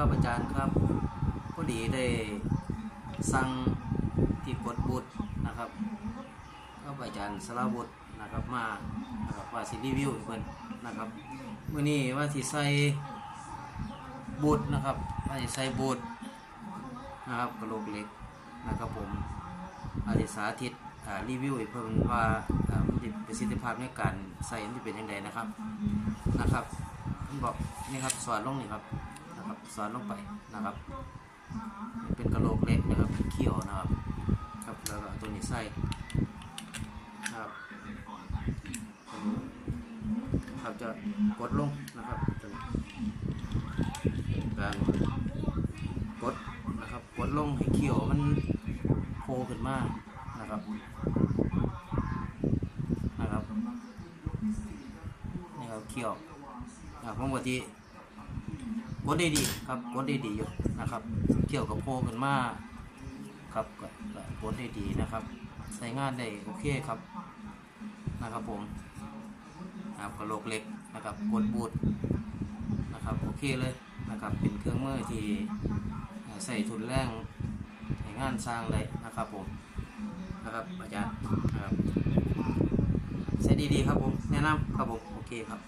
ครับอาจารย์ครับพอดีได้สั่งที่กดบุตรนะครับก็อาจารย์สลาบุตรนะครับมานะครับว่าสิรีวิวให้เพิ่นนะครับมื้อนี้ว่าสิใส่บูทนะครับว่าสิใส่บูทนะครับกระโหลกเล็กนะครับผมอาทิสาธิตรีวิวให้เพิ่นว่าประสิทธิภาพในการใส่มันสิเป็นจังไดนะครับนะครับเพิ่นบอกนี่ครับสอนลงนี่ครับ ครับสอนลงไปนะครับ เป็นกระโหลกเล็กนะครับเขียวนะครับครับแล้วก็เอาตัวนี้ใส่นะครับครับจะกดลงนะครับตัวนี้การกดนะครับกดลงให้เขียวมันโผล่ขึ้นมานะครับนะครับนี่ครับเขียวนะครับปกติ กดได้ดีครับกดได้ดีอยู่นะครับ เกี่ยวกับโพขึ้นมาครับกดได้ดีนะครับ ใช้งานได้โอเคครับนะครับผมนะครับกระโหลกเหล็กนะครับกดบูทนะครับโอเคเลยนะครับเป็นเครื่องมือที่ใส่ทุนแรงให้งานสร้างได้นะครับผมนะครับอาจารย์นะครับใช้ดีๆครับผมแนะนำครับผมโอเคครับ